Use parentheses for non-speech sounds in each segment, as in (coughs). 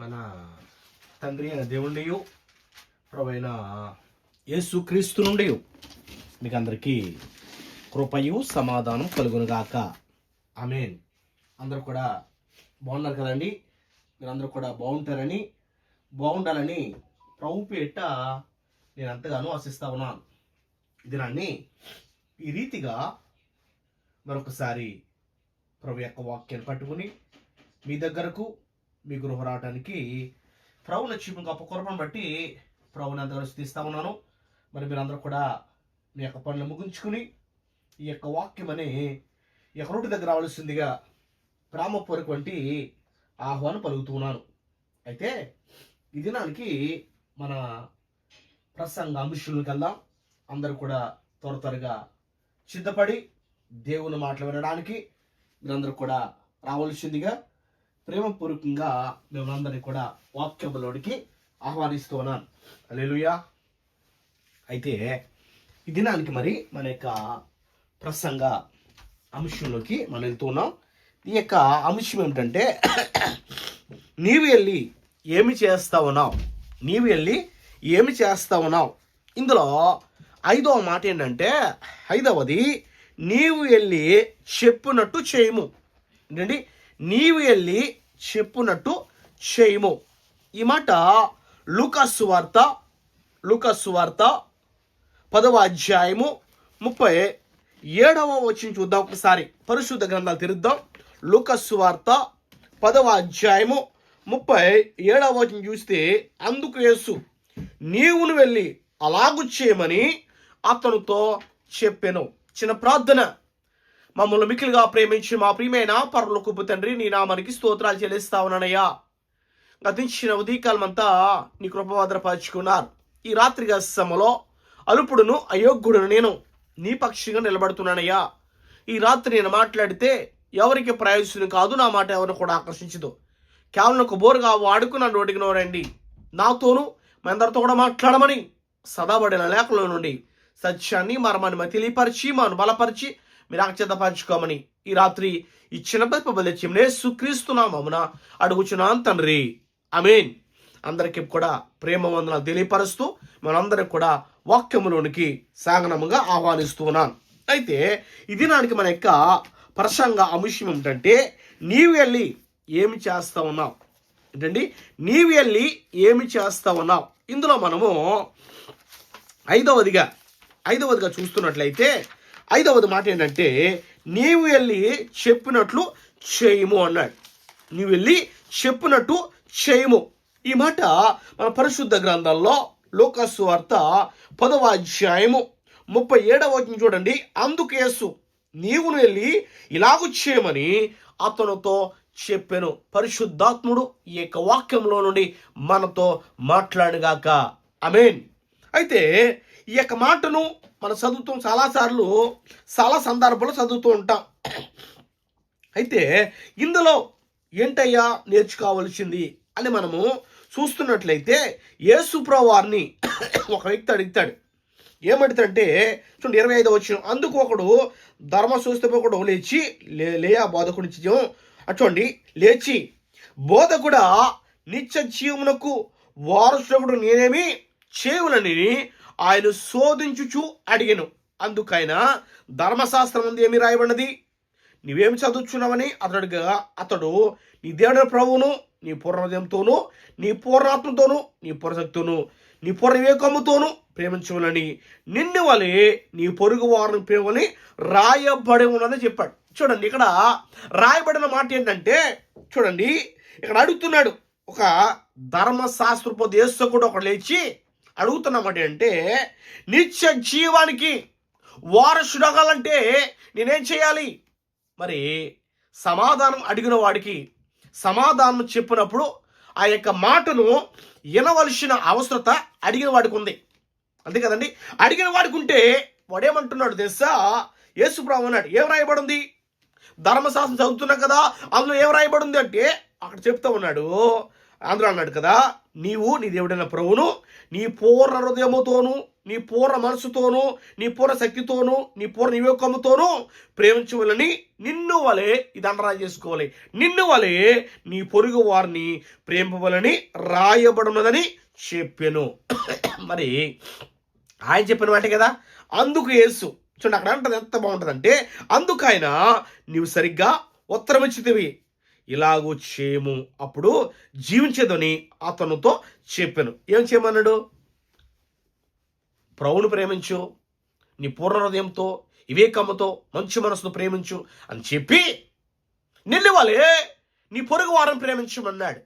మన తండ్రి అయిన దేవుడి ప్రభైన యేసు క్రీస్తు నుండి మీకు అందరికీ కృపయు సమాధానం కలుగునుగాక. ఆమెన్. అందరూ కూడా బాగున్నారు కదండి? మీరందరూ కూడా బాగుంటారని బాగుండాలని ప్రభు పేట నేను అంతగానో ఆశిస్తా ఉన్నాను. ఇది ఈ రీతిగా మరొకసారి ప్రభు యొక్క వాక్యాన్ని పట్టుకుని మీ దగ్గరకు మీ గృహ రావడానికి ప్రభు నచ్చి గొప్ప కృపను బట్టి ప్రభుని అందరూ స్థిస్తా ఉన్నాను. మరి మీరందరూ కూడా మీ యొక్క పనులు ముగించుకుని ఈ యొక్క వాక్యం అనే ఈ యొక్క దగ్గర రావాల్సిందిగా ప్రేమపూర్వక వంటి ఆహ్వానం పలుకుతున్నాను అయితే ఈ దినానికి మన ప్రసంగ అంశాలకు వెళ్దాం అందరూ కూడా త్వర త్వరగా సిద్ధపడి దేవుని మాటలు వినడానికి మీరందరూ కూడా రావాల్సిందిగా ప్రేమపూర్వకంగా మిమ్మల్ని కూడా వాక్యములోనికి ఆహ్వానిస్తూ ఉన్నాను అలెలుయా అయితే ఈ దినానికి మరి మన యొక్క ప్రసంగ అంశంలోకి మనం వెళ్తున్నాం ఈ యొక్క అంశం ఏమిటంటే నీవు వెళ్ళి ఏమి చేస్తా ఉన్నావు? నీవు వెళ్ళి ఏమి చేస్తా ఉన్నావు? ఇందులో ఐదవ మాట ఏంటంటే ఐదవది నీవు వెళ్ళి చెప్పినట్టు చేయము. ఏంటండి? నీవు వెళ్ళి చెప్పునట్టు చేయము. ఈ మాట లూకాసు వార్త లూకాసు వార్త పదవ అధ్యాయము ముప్పై ఏడవ వచ్చిన చూద్దాం ఒకసారి. పరిశుద్ధ గ్రంథాలు తెరుద్దాం. లూకస్సు వార్త పదవ అధ్యాయము ముప్పై ఏడవ వచ్చిన చూస్తే అందుకు యేసు నీవును వెళ్ళి అలాగు చేయమని అతనితో చెప్పాను. చిన్న ప్రార్థన. మమ్మల్ని మిక్కిలిగా ప్రేమించి మా ప్రియమైన పరలోకపు తండ్రి నీ నామానికి స్తోత్రాలు చెల్లిస్తా ఉన్నానయ్యా. గతించిన ఉదయకాలమంతా నీ కృపభద్రపరుచుకున్నారు ఈ రాత్రి సమలో అలుపుడును అయోగ్యుడును నేను నీ పక్షంగా నిలబడుతున్నానయ్యా. ఈ రాత్రి నేను మాట్లాడితే ఎవరికి ప్రయోజనం కాదు నా మాట ఎవరిని కూడా ఆకర్షించదు. కేవలం ఒక బోరుగా వాడుకున్న నన్ను నోరండి. నాతోనూ మీ అందరితో కూడా మాట్లాడమని సదాబడిన లేఖలో నుండి సత్యాన్ని మరమని తెలియపరిచి మాను బలపరిచి మీరు ఆక్షేతపరచుకోమని ఈ రాత్రి ఈ చిన్నపతి బలిచ్యం సుక్రీస్తున్నామమున అడుగుచున్నాను తండ్రి. అమీన్ అందరికీ కూడా ప్రేమ వందనాలు తెలియపరుస్తూ మనందరికి కూడా వాక్యములోనికి సాగనముగా ఆహ్వానిస్తూ ఉన్నాను. అయితే ఇది నాటికి మన యొక్క ప్రసంగ అంశం ఏమిటంటే నీవు వెళ్ళి ఏమి చేస్తా ఉన్నావు? ఏంటండి? నీవు వెళ్ళి ఏమి చేస్తా ఉన్నావు? ఇందులో మనము ఐదవదిగా ఐదవదిగా చూస్తున్నట్లయితే ఐదవది మాట ఏంటంటే నీవు వెళ్ళి చెప్పినట్లు చేయము అన్నాడు. నీవు వెళ్ళి చెప్పినట్టు చేయము. ఈ మాట మన పరిశుద్ధ గ్రంథాల్లో లోకస్సు వార్త పదవ అధ్యాయము ముప్పై ఏడవ చూడండి. అందుకేసు నీవు నీవును వెళ్ళి ఇలాగు చేయమని అతనితో చెప్పాను. పరిశుద్ధాత్ముడు ఈ యొక్క వాక్యంలో నుండి మనతో మాట్లాడుగాక. అమేన్ అయితే ఈ యొక్క మాటను మనం చదువుతాం చాలాసార్లు చాలా సందర్భాలు చదువుతూ ఉంటాం. అయితే ఇందులో ఏంటయ్యా నేర్చుకోవాల్సింది అని మనము చూస్తున్నట్లయితే యేసుప్రభు వారిని ఒక వ్యక్తి అడుగుతాడు. ఏమడుతాడంటే చూడండి ఇరవై ఐదు వచ్చిన అందుకు ఒకడు ధర్మ ధర్మశాస్త్రపు లేచి లే లేయా బోధకుడి చూడండి లేచి బోధకుడ నిత్య జీవమునకు వారసుడు నేనేమి చేయులని ఆయన శోధించుచు అడిగాను. అందుకైన ధర్మశాస్త్రం ఉంది ఏమి రాయబడినది? నువ్వేమి చదువుచున్నావని అతడుగా అతడు నీ దేవుడు ప్రభువును నీ పూర్ణోదయంతోనూ నీ పూర్ణాత్మతోనూ నీ పూర్ణశక్తితోనూ నీ పూర్ణ వివేకముతోనూ ప్రేమించవలని నిన్ను వలె నీ పొరుగు వారిని ప్రేమని రాయబడి ఉన్నదని చెప్పాడు. చూడండి ఇక్కడ రాయబడిన మాట ఏంటంటే చూడండి ఇక్కడ అడుగుతున్నాడు. ఒక ధర్మశాస్త్రోపదేశకుడు ఒకడు లేచి అడుగుతున్న అంటే నిత్య జీవానికి వారసుడగాలంటే నేనేం చేయాలి? మరి సమాధానం అడిగిన వాడికి సమాధానం చెప్పినప్పుడు ఆ యొక్క మాటను వినవలసిన అవసరత అడిగిన వాడికి ఉంది. అంతే కదండి? అడిగిన వాడికి ఉంటే వాడేమంటున్నాడు తెలుసా? యేసుప్రావు అన్నాడు ఏం రాయబడింది? ధర్మశాస్త్రం చదువుతున్నాం కదా అందులో ఏం రాయబడింది? అంటే అక్కడ చెప్తా ఉన్నాడు ఆంధ్ర అన్నాడు కదా నీవు నీ దేవుడైన ప్రభువును నీ పూర్ణ హృదయముతోను నీ పూర్ణ మనసుతోనూ నీ పూర్ణ శక్తితోనూ నీ పూర్ణ వివేకముతోనూ ప్రేమించవలని నిన్ను వలె ఇది అండరా చేసుకోవాలి. నిన్ను వలె నీ పొరుగు వారిని ప్రేమించవలని రాయబడినదని చెప్పాను. (coughs) మరి ఆయన చెప్పిన మాట కదా అందుకు యేసు చూడండి అక్కడ అంటది ఎంత బాగుంటుందంటే అందుకు ఆయన నీవు సరిగ్గా ఉత్తరం ఇచ్చితివి ఇలాగూ చేయము. అప్పుడు జీవించేదని అతనుతో చెప్పాను. ఏం చేయమన్నాడు? ప్రభువును ప్రేమించు నీ పూర్ణ హృదయంతో వివేకముతో మంచి మనసుతో ప్రేమించు అని చెప్పి నిన్ను నీ పొరుగు వారిని ప్రేమించమన్నాడు.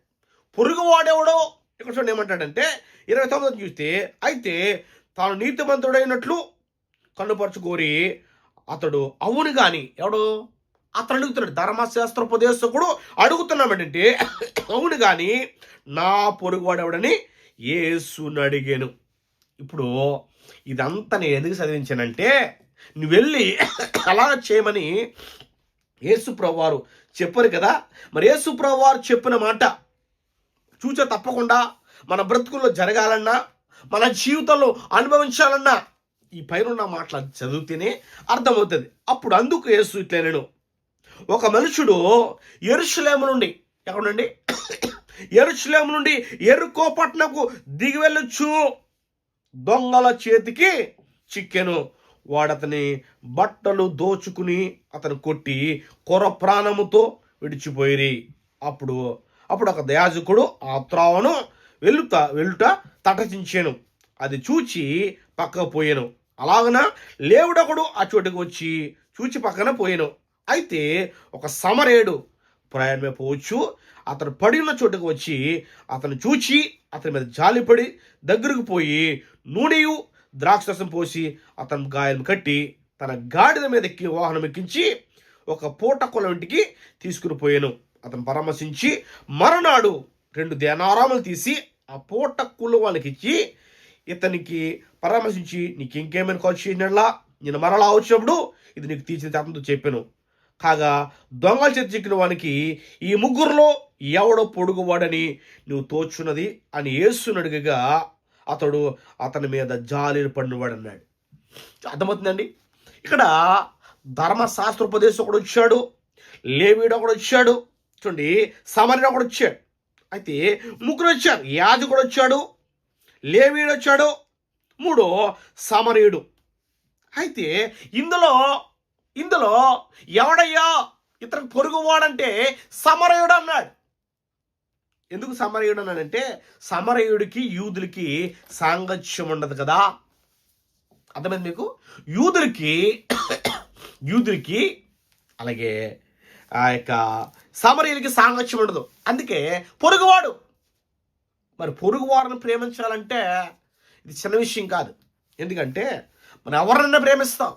పొరుగు వాడెవడో? ఇక్కడ చూడండి ఏమంటాడంటే ఇరవై తొమ్మిది చూస్తే అయితే తాను నీతిమంతుడైనట్లు కనుపరచుకోరి అతడు అవును కానీ ఎవడో? అతను అడుగుతున్నాడు ధర్మశాస్త్రోపదేశకుడు అడుగుతున్నామంటే అవును కానీ నా పొరుగువాడెవడని ఏసుని అడిగాను. ఇప్పుడు ఇదంతా నేను ఎందుకు చదివించానంటే నువ్వు వెళ్ళి అలా చేయమని యేసుప్రభు చెప్పారు కదా. మరి ఏసుప్రభువారు చెప్పిన మాట చూచే తప్పకుండా మన బ్రతుకుల్లో జరగాలన్నా మన జీవితంలో అనుభవించాలన్నా ఈ పైన మాటలు చదివితేనే అర్థమవుతుంది. అప్పుడు అందుకు యేసు ఇట్లా నేను ఒక మనుషుడు ఎరుషులేము నుండి ఎక్కడ నుండి (coughs) ఎరుషులేము నుండి ఎరుకోపట్నకు దిగి వెళ్ళొచ్చు దొంగల చేతికి చిక్కెను. వాడతని బట్టలు దోచుకుని అతను కొట్టి కొర ప్రాణముతో విడిచిపోయిరి. అప్పుడు అప్పుడు ఒక దయాజకుడు ఆ త్రావను వెళ్తా వెళ్తా తటచించాను. అది చూచి పక్కకు పోయాను. అలాగన లేవుడొకడు ఆ చోటుకు వచ్చి చూచి పక్కన పోయాను. అయితే ఒక సమరేడు ప్రయాణమే పోవచ్చు అతను పడి ఉన్న చోటుకు వచ్చి అతను చూచి అతని మీద జాలిపడి దగ్గరకు పోయి నూనెయు ద్రాక్షరసం పోసి అతను గాయం కట్టి తన గాడిద మీద ఎక్కి వాహనం ఎక్కించి ఒక పూట కులం ఇంటికి తీసుకుని పోయాను అతను పరామర్శించి మరునాడు రెండు దేనారాములు తీసి ఆ పూట కులం వాళ్ళకి ఇచ్చి ఇతనికి పరామర్శించి నీకు ఇంకేమైనా ఖర్చు చేసినట్లా నేను మరలా వచ్చినప్పుడు ఇది నీకు తీర్చిన అతనితో చెప్పాను కాగా దొంగల చేతి చిక్కిన వానికి ఈ ముగ్గురులో ఎవడో పొడుగువాడని నువ్వు తోచున్నది అని యేసుని అతడు అతని మీద జాలీలు పడినవాడు అన్నాడు అర్థమవుతుందండి? ఇక్కడ ధర్మశాస్త్రోపదేశం ఒకడు వచ్చాడు లేవీడు ఒకడు వచ్చాడు చూడండి సమరణ ఒకడు వచ్చాడు. అయితే ముగ్గురు వచ్చారు యాజకుడు వచ్చాడు లేవీడు వచ్చాడు మూడో సమరీయుడు. అయితే ఇందులో ఇందులో ఎవడయ్యా? ఇతను పొరుగువాడంటే సమరయుడు అన్నాడు. ఎందుకు సమరయుడు అన్నాడంటే సమరయుడికి యూదులకి సాంగత్యం ఉండదు కదా. అర్థమైంది మీకు? యూదులకి యూదులకి అలాగే ఆ యొక్క సమరయులకి సాంగత్యం ఉండదు. అందుకే పొరుగువాడు. మరి పొరుగువారిని ప్రేమించాలంటే ఇది చిన్న విషయం కాదు. ఎందుకంటే మనం ఎవరినైనా ప్రేమిస్తాం.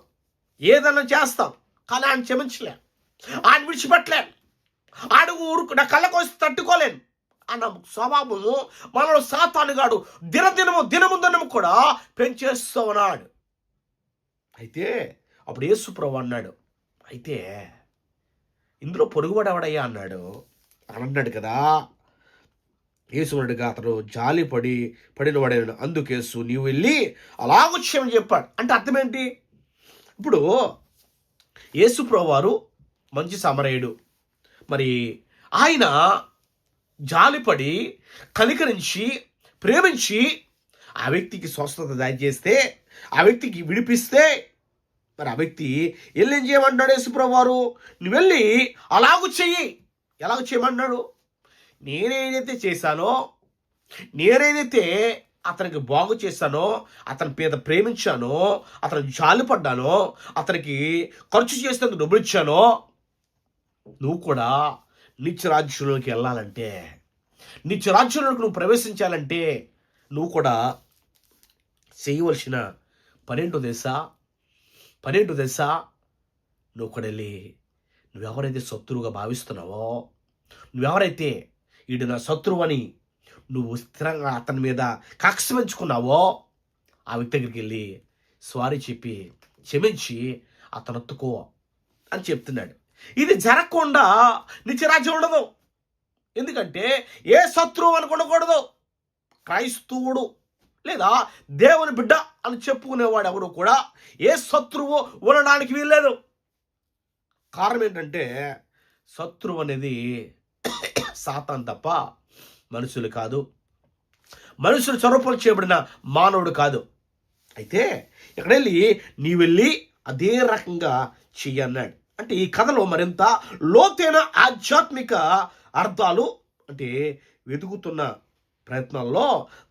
ఏదైనా చేస్తాం కానీ ఆయన క్షమించలేం. ఆయన విడిచిపెట్టలేను అడుగు ఊరుకు నా కళ్ళకు వచ్చి తట్టుకోలేను అన్న స్వభావము మనలో సాతానుగాడు దినదినము దినము దినము కూడా పెంచేస్తూ ఉన్నాడు అయితే అప్పుడు యేసుప్రభు అన్నాడు అయితే ఇందులో పొరుగువాడు ఎవడయ్యా? అన్నాడు. అని అన్నాడు కదా యేసునుడిగా అతను జాలి పడి పడిన వాడైన అందుకేసు నీవు వెళ్ళి అలాగొచ్చామని చెప్పాడు. అంటే అర్థం ఏంటి? ఇప్పుడు యేసుప్రో వారు మంచి సమరయుడు. మరి ఆయన జాలిపడి కనికరించి ప్రేమించి ఆ వ్యక్తికి స్వస్థత దయచేస్తే ఆ వ్యక్తికి విడిపిస్తే మరి ఆ వ్యక్తి వెళ్ళి ఏం యేసుప్రభు వారు నువ్వు వెళ్ళి అలాగూ చెయ్యి. ఎలాగ చేయమన్నాడు నేనేదైతే చేశానో నేనేదైతే అతనికి బాగు చేశానో అతని మీద ప్రేమించానో అతను జాలిపడ్డానో అతనికి ఖర్చు చేసేందుకు డబ్బులు ఇచ్చానో నువ్వు కూడా నిత్యరాజ్యంలోకి వెళ్ళాలంటే నిత్యరాజ్యంలోకి నువ్వు ప్రవేశించాలంటే నువ్వు కూడా చేయవలసిన పనేంటో తెలుసా? పనేంటో తెలుసా? నువ్వు కూడా వెళ్ళి నువ్వెవరైతే శత్రువుగా భావిస్తున్నావో నువ్వెవరైతే ఈడు నా శత్రువు అని నువ్వు స్థిరంగా అతని మీద కక్ష పెంచుకున్నావో ఆ వ్యక్తి దగ్గరికి వెళ్ళి సారీ చెప్పి క్షమించి అతను ఎత్తుకో అని చెప్తున్నాడు. ఇది జరగకుండా నిత్యరాజ్యం ఉండదు. ఎందుకంటే ఏ శత్రువు అని ఉండకూడదు క్రైస్తవుడు లేదా దేవుని బిడ్డ అని చెప్పుకునేవాడు ఎవడు కూడా ఏ శత్రువు ఉండడానికి వీల్లేదు. కారణం ఏంటంటే శత్రువు అనేది సాతాన్ తప్ప మనుషులు కాదు. మనుషులు చొరపలు చేయబడిన మానవుడు కాదు. అయితే ఇక్కడ వెళ్ళి నీ వెళ్ళి అదే రకంగా చెయ్యన్నాడు అంటే ఈ కథలో మరింత లోతైన ఆధ్యాత్మిక అర్థాలు అంటే వెతుకుతున్న ప్రయత్నాల్లో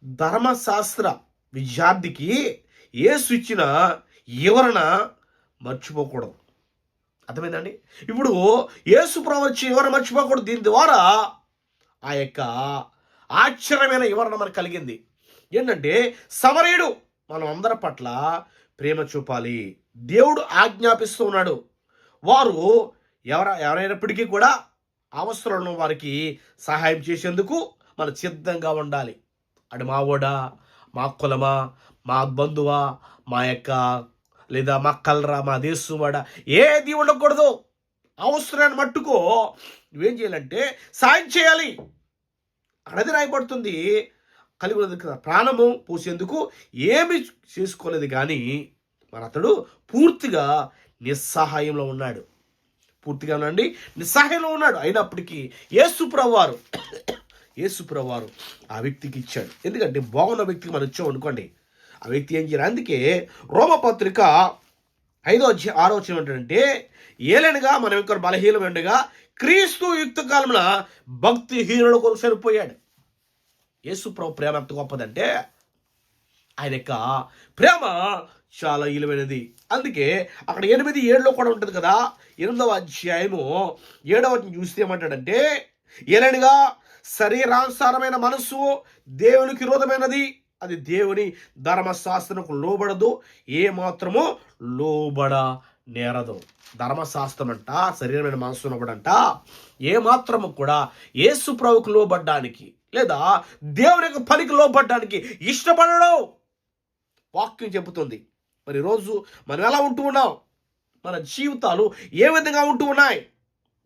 ధర్మశాస్త్ర విద్యార్థికి ఏసు ఇచ్చిన వివరణ మర్చిపోకూడదు. అర్థమైందండి? ఇప్పుడు యేసు ప్రభు వచ్చి వివరణ మర్చిపోకూడదు. దీని ద్వారా ఆ యొక్క ఆశ్చర్యమైన వివరణ మనకు కలిగింది. ఏంటంటే సమరయుడు మనం అందరి పట్ల ప్రేమ చూపాలి. దేవుడు ఆజ్ఞాపిస్తూ ఉన్నాడు. వారు ఎవర ఎవరైనప్పటికీ కూడా అవసరం వారికి సహాయం చేసేందుకు మనం సిద్ధంగా ఉండాలి. అటు మా ఓడా మా కులమా మా బంధువా మా యొక్క లేదా మా కలరా మా దేశం వాడ ఏది ఉండకూడదు. అవసరాన్ని మట్టుకో నువ్వేం చేయాలంటే సాయం చేయాలి. అక్కడది రాయబడుతుంది. కలిగి ఉన్నది కదా ప్రాణము పోసేందుకు ఏమి చేసుకోలేదు కానీ మరి అతడు పూర్తిగా నిస్సహాయంలో ఉన్నాడు. పూర్తిగా ఉండండి నిస్సహాయంలో ఉన్నాడు. అయినప్పటికీ యేసుప్రభు వారు ఆ వ్యక్తికి ఇచ్చాడు. ఎందుకంటే బాగున్న వ్యక్తికి మనం ఇచ్చాం అనుకోండి. ఆ వ్యక్తి ఏం చేయాలి అందుకే రోమపత్రిక ఐదో అధ్యాయ ఆరో వచ్చిన ఏంటంటే ఏలనగా మనం ఇక్కడ బలహీనమైనగా క్రీస్తు యుక్త కాలమున భక్తిహీనుల కొరకు చనిపోయాడు యేసు ప్రభు ప్రేమ ఎంత గొప్పదంటే ఆయన యొక్క ప్రేమ చాలా విలువైనది అందుకే అక్కడ ఎనిమిది ఏడులో కూడా ఉంటుంది కదా ఎనిమిదవ అధ్యాయము ఏడవ చూస్తే ఏమంటాడంటే ఏలనిగా శరీరానుసారమైన మనస్సు దేవునికి విరోధమైనది. అది దేవుని ధర్మశాస్త్రకు లోబడదు. ఏ మాత్రము లోబడ నేరదు. ధర్మశాస్త్రం అంట శరీరమైన మనసు ఉన్నప్పుడంట ఏమాత్రము కూడా యేసు ప్రభుకు లోబడ్డానికి లేదా దేవుని యొక్క పనికి లోబడ్డానికి ఇష్టపడడం. వాక్యం చెబుతుంది. మరి రోజు మనం ఎలా ఉంటూ ఉన్నాం? మన జీవితాలు ఏ విధంగా ఉంటూ ఉన్నాయి?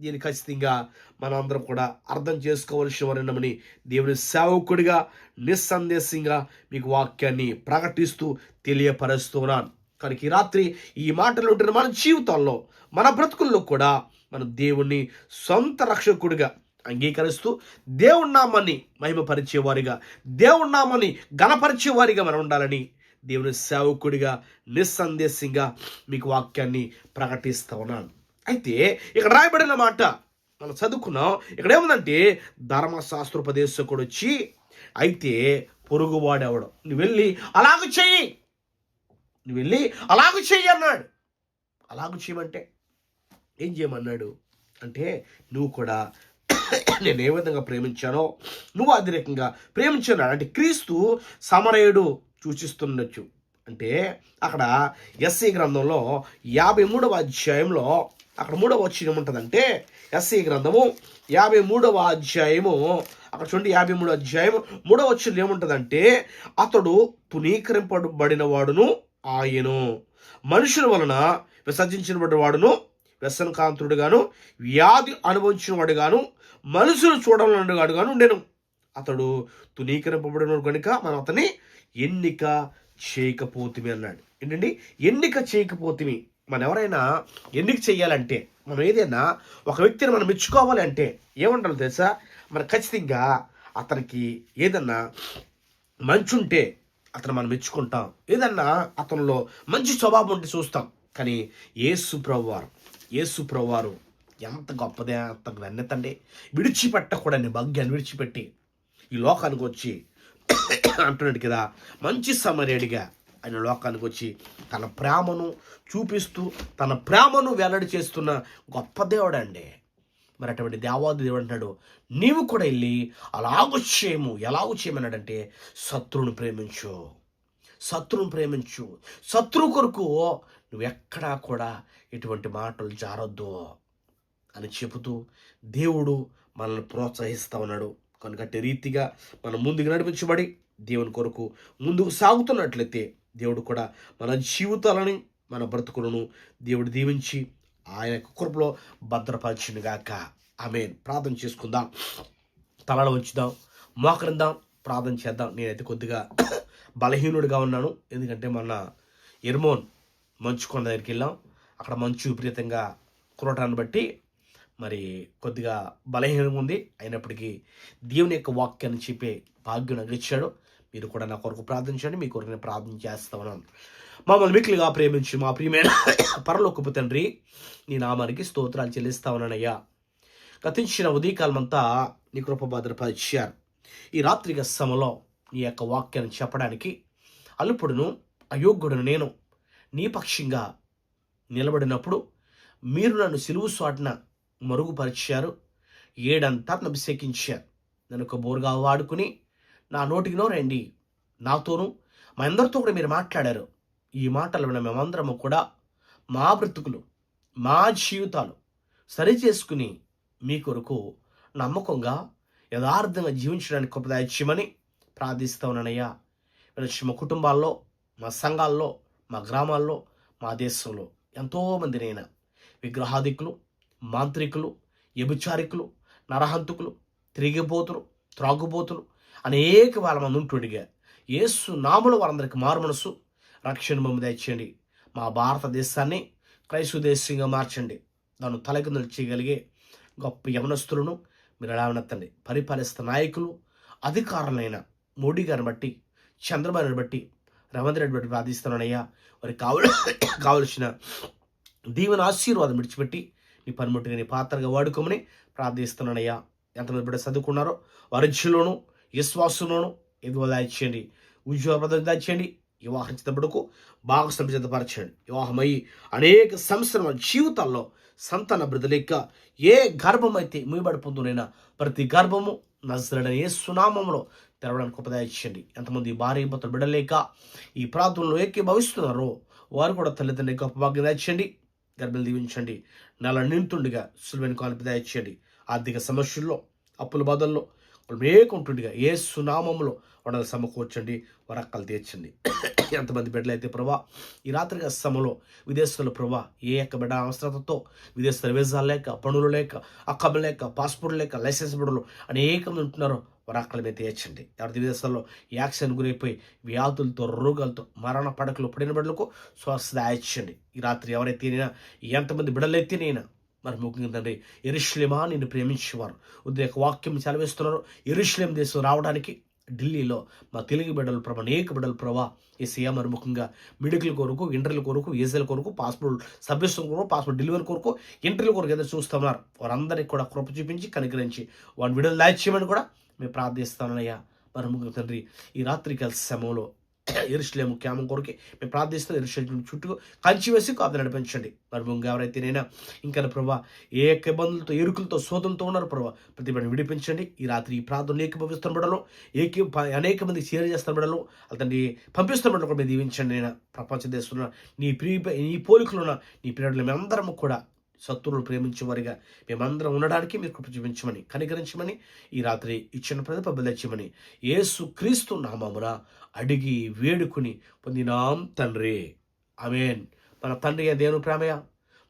దీన్ని ఖచ్చితంగా మనం అందరం కూడా అర్థం చేసుకోవలసిన వారినమని దేవుని సేవకుడిగా నిస్సందేశంగా మీకు వాక్యాన్ని ప్రకటిస్తూ తెలియపరుస్తున్నాను కనుక ఈ రాత్రి ఈ మాటలు ఉంటున్న మన జీవితాల్లో మన బ్రతుకుల్లో కూడా మన దేవుణ్ణి సొంత రక్షకుడిగా అంగీకరిస్తూ దేవుడి నామాన్ని మహిమపరిచేవారిగా దేవుడి నామాన్ని గణపరిచేవారిగా మనం ఉండాలని దేవుని సేవకుడిగా నిస్సందేశంగా మీకు వాక్యాన్ని ప్రకటిస్తూ ఉన్నాను. అయితే ఇక్కడ రాయబడిన మాట మనం చదువుకున్నాం. ఇక్కడ ఏముందంటే ధర్మశాస్త్రోపదేశకుడు వచ్చి అయితే పొరుగువాడెవడు? నువ్వు వెళ్ళి అలాగ చెయ్యి. నువ్వు వెళ్ళి అలాగూ చెయ్యి అన్నాడు. అలాగూ చేయమంటే ఏం చేయమన్నాడు? అంటే నువ్వు కూడా (coughs) నేను ఏ విధంగా ప్రేమించానో నువ్వు అతిరేకంగా రకంగా ప్రేమించున్నాడు అంటే క్రీస్తు సమరయుడు సూచిస్తుండొచ్చు. అంటే అక్కడ ఎస్సీ గ్రంథంలో యాభై మూడవ అధ్యాయంలో అక్కడ మూడవ వచ్చిన ఏముంటుందంటే ఎస్సీ గ్రంథము యాభై మూడవ అధ్యాయము అక్కడ చూడండి యాభై మూడవ అధ్యాయం మూడవ వచ్చిన ఏముంటుందంటే అతడు తునీకరింపబడిన వాడును ఆయను. మనుషుల వలన విసర్జించినటువంటి వాడును వ్యసనకాంతుడుగాను వ్యాధి అనుభవించిన వాడుగాను మనుషులు చూడలేని వాడుగాను ఉండెను. అతడు తునీకరింపబడిన కనుక మనం అతని ఎన్నిక చేయకపోతిమి అన్నాడు. ఏంటండి? ఎన్నిక చేయకపోతిమి. మనం ఎవరైనా ఎన్నిక చేయాలంటే మనం ఏదైనా ఒక వ్యక్తిని మనం మెచ్చుకోవాలి అంటే ఏమంటారు తెలుసా? మన ఖచ్చితంగా అతనికి ఏదన్నా మంచుంటే ఉంటే అతను మనం మెచ్చుకుంటాం. ఏదన్నా అతనిలో మంచి స్వభావం ఉంటే చూస్తాం. కానీ ఏసు ప్రభువారు ఏసు ప్రభువారు ఎంత గొప్పదే అంత వెన్నెత్తండి విడిచిపెట్టకూడని భాగ్యాన్ని విడిచిపెట్టి ఈ లోకానికి వచ్చి (coughs) అంటున్నాడు కదా మంచి సమరేడిగా ఆయన లోకానికి వచ్చి తన ప్రేమను చూపిస్తూ తన ప్రేమను వెల్లడి చేస్తున్న గొప్ప దేవుడు అండి మరి అటువంటి దేవాది దేవుడు అంటాడు నీవు కూడా వెళ్ళి అలాగూ చేయము. ఎలాగూ చేయమన్నాడంటే శత్రువును ప్రేమించు. శత్రువును ప్రేమించు. శత్రువు కొరకు నువ్వు ఎక్కడా కూడా ఎటువంటి మాటలు జారొద్దు అని చెబుతూ దేవుడు మనల్ని ప్రోత్సహిస్తా ఉన్నాడు. కనుక రీతిగా మనం ముందుకు నడిపించబడి దేవుని కొరకు ముందుకు సాగుతున్నట్లయితే దేవుడు కూడా మన జీవితాలని మన బ్రతుకులను దేవుడు దీవించి ఆయన యొక్క కృపలో భద్రపరచునుగాక ఆమె ప్రార్థన చేసుకుందాం. తలలో ఉంచుదాం మోకరిందాం. ప్రార్థన చేద్దాం. నేనైతే కొద్దిగా (coughs) బలహీనుడిగా ఉన్నాను. ఎందుకంటే మొన్న ఎర్మోన్ మంచు కొండ దగ్గరికి వెళ్ళాం. అక్కడ మంచు విపరీతంగా కురటాన్ని బట్టి మరి కొద్దిగా బలహీనంగా ఉంది. అయినప్పటికీ దేవుని యొక్క వాక్యాన్ని చెప్పే భాగ్యం నాకు మీరు కూడా నా కొరకు ప్రార్థించండి. మీ కొరకు నేను ప్రార్థన చేస్తాను. మమ్మల్ని మిక్కిలిగా ప్రేమించి మా ప్రియమైన పరలోకపు తండ్రి నీ నామానికి స్తోత్రాలు చెల్లిస్తా ఉన్నానయ్యా. గతించిన ఉదయకాలమంతా నీ కృప భద్రపరిచారు. ఈ రాత్రిక సమలో నీ యొక్క వాక్యాన్ని చెప్పడానికి అల్పుడును అయోగ్యుడును నేను నీ పక్షంగా నిలబడినప్పుడు మీరు నన్ను సిలువు స్వాటిన మరుగుపరిచారు. ఏడంతా అభిషేకించారు. నన్ను ఒక బోరుగా వాడుకుని నా నోటికినో రండి. నాతోనూ మా అందరితో కూడా మీరు మాట్లాడారు. ఈ మాటలు విన మేమందరము కూడా మా బ్రతుకులు మా జీవితాలు సరి చేసుకుని మీ కొరకు నమ్మకంగా యథార్థంగా జీవించడానికి గొప్ప ప్రార్థిస్తూ ఉన్నానయ్యా. వినొచ్చి మా కుటుంబాల్లో మా సంఘాల్లో మా గ్రామాల్లో మా దేశంలో ఎంతోమంది నేను విగ్రహాదికులు మాంత్రికులు వ్యభిచారికులు నరహంతుకులు తిరిగిపోతులు త్రాగుబోతులు అనేక వాళ్ళ మంది ఉంటుండగా. యేసు నాములు వారందరికి మారు మనసు. రక్షణ బొమ్మ తెచ్చండి మా భారతదేశాన్ని క్రైస్తవ దేశంగా మార్చండి. దాన్ని తలకిందులు చేయగలిగే గొప్ప యవనస్తులను మీరు ఎలా పరిపాలిస్తున్న నాయకులు అధికారులైన మోడీ గారిని బట్టి చంద్రబాబుని బట్టి రేవంత్ రెడ్డి బట్టి ప్రార్థిస్తున్నానయ్యా. వారికి కావల కావలసిన దీవెన ఆశీర్వాదం విడిచిపెట్టి నీ పనిముట్టుగా నీ పాత్రగా వాడుకోమని ప్రార్థిస్తున్నానయ్యా. ఎంతమంది బిడ్డ చదువుకున్నారో వారిలోను విశ్వాసంలోను ఎదుగు దాచేయండి. ఉద్యోగ పద్ధతి దాచేయండి. వివాహం చిత్తపడకు బాగా సంసిద్ధపరచండి వివాహమయ్యి అనేక సంవత్సరాల జీవితాల్లో సంతాన బ్రదలిక్క ఏ గర్భం అయితే మూయబడిపోతుందైనా ప్రతి గర్భము నజరడని ఏ సునామంలో తెరవడానికి ఉపదాయించండి ఎంతమంది భార్య భర్తలు బిడలేక ఈ ప్రాంతంలో ఏకీభవిస్తున్నారో వారు కూడా తల్లిదండ్రుల గొప్ప భాగ్యం దాచండి గర్భం దీవించండి. నెల నింతుండిగా సులువైన కాల్పి దాయించండి ఆర్థిక సమస్యల్లో అప్పుల బాధల్లో మేకుంటుండగా ఏ సునామంలో వాళ్ళని సమకూర్చండి వరక్కలు తీర్చండి. (coughs) ఎంతమంది బిడ్డలు అయితే ప్రభా ఈ రాత్రి సమయంలో విదేశాల్లో ప్రభా ఏ యొక్క బిడ్డ అవసరతతో విదేశాల వీసాలు లేక పనులు లేక అక్కలు లేక పాస్పోర్ట్ లేక లైసెన్స్ బిడ్డలు అనేక మంది ఉంటున్నారో వరాకల మీద తీర్చండి. ఎవరి విదేశాల్లో యాక్సిడెంట్ గురైపోయి వ్యాధులతో రోగాలతో మరణ పడకలు పడిన బిడ్డలకు స్వస్థ దాయించండి. ఈ రాత్రి ఎవరైతే తినినా ఎంతమంది బిడ్డలైతేనైనా మరి ముఖ్యంగా తండ్రి ఎరుశ్లేమా నిన్ను ప్రేమించేవారు. ఉద్రేక వాక్యం చదివిస్తున్నారు ఎరుశ్లేం దేశం రావడానికి ఢిల్లీలో మా తెలుగు బిడ్డలు ప్రభ అనేక బిడ్డలు ప్రభా ఈ సీఎం మరి ముఖ్యంగా మెడికల్ కొరకు ఇంటర్ల కొరకు ఏసీల కొరకు పాస్పోర్ట్ సభ్యత్వం కొరకు పాస్పోర్ట్ డెలివరీ కొరకు ఇంటర్ల కొరకు ఏదో చూస్తున్నారు. వారందరికీ కూడా కృప చూపించి కనికరించి వాడిని విడుదల దాచేయమని కూడా మేము ప్రార్థిస్తానయ్యా మరి ముఖ్యంగా తండ్రి ఈ రాత్రికాల సమయంలో ఎరుషులేము క్యామం కొరకే. మేము ప్రార్థిస్తాం ఎరుషులేము చుట్టూ కంచి వేసి కాదు నడిపించండి. మరి ముందు ఎవరైతే నేనా? ఇంకా ప్రభా ఏ యొక్క ఇబ్బందులతో ఎరుకులతో శోధంతో ఉన్నారు ప్రభా ప్రతి విడిపించండి. ఈ రాత్రి ఈ ప్రార్థనలు ఏకీభవిస్తున్న బిడ్డలు ఏకీ అనేక మంది షేర్ చేస్తున్న బిడ్డలు అతన్ని పంపిస్తున్న బిడ్డలు కూడా మీరు దీవించండి నేను? ప్రపంచ దేశంలో నీ ప్రియ నీ పోలికలున్న నీ పిల్లలు మేమందరము కూడా శత్రువులు ప్రేమించేవారిగా మేమందరం ఉండడానికి మీరు కృప చూపించమని కనికరించమని ఈ రాత్రి ఇచ్చిన ప్రతిభ బలచ్చమని ఏసు క్రీస్తు నామమున అడిగి వేడుకుని పొందినాం తండ్రి. అమేన్ మన తండ్రి దేవుని ప్రేమయ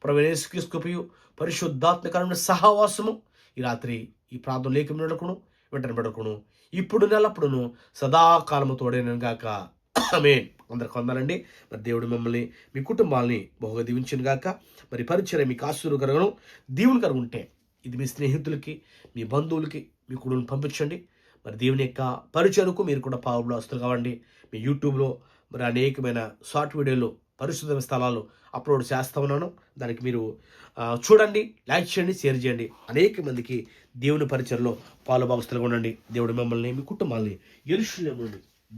ప్రవేశిస్కృపయు పరిశుద్ధాత్మకరమైన సహవాసము ఈ రాత్రి ఈ ప్రాంతం లేఖ నడుకును వెంటనే పడుకును ఇప్పుడు నెలప్పుడును సదాకాలము తోడేనగాక గాక. అందరికి వందాలండి. మరి దేవుడు మిమ్మల్ని మీ కుటుంబాలని బహుగా దీవించిన గాక మరి పరిచయం మీకు ఆశీర్వకరగను దీవుని కనుక ఉంటే ఇది మీ స్నేహితులకి మీ బంధువులకి మీ కుటుంబం పంపించండి. మరి దేవుని యొక్క పరిచయకు మీరు కూడా పావులు అస్తులు కావండి. మీ యూట్యూబ్లో మరి అనేకమైన షార్ట్ వీడియోలు పరిశుద్ధమైన స్థలాలు అప్లోడ్ చేస్తా ఉన్నాను. దానికి మీరు చూడండి లైక్ చేయండి షేర్ చేయండి. అనేక మందికి దేవుని పరిచయలో పాలు భాగస్తులుగా ఉండండి. దేవుడు మిమ్మల్ని మీ కుటుంబాన్ని ఎరుషులేం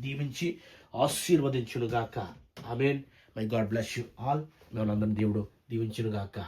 దీవించి ఆశీర్వదించునుగాక. Amen. May God bless you all మేము అందరం దేవుడు దీవించునుగాక.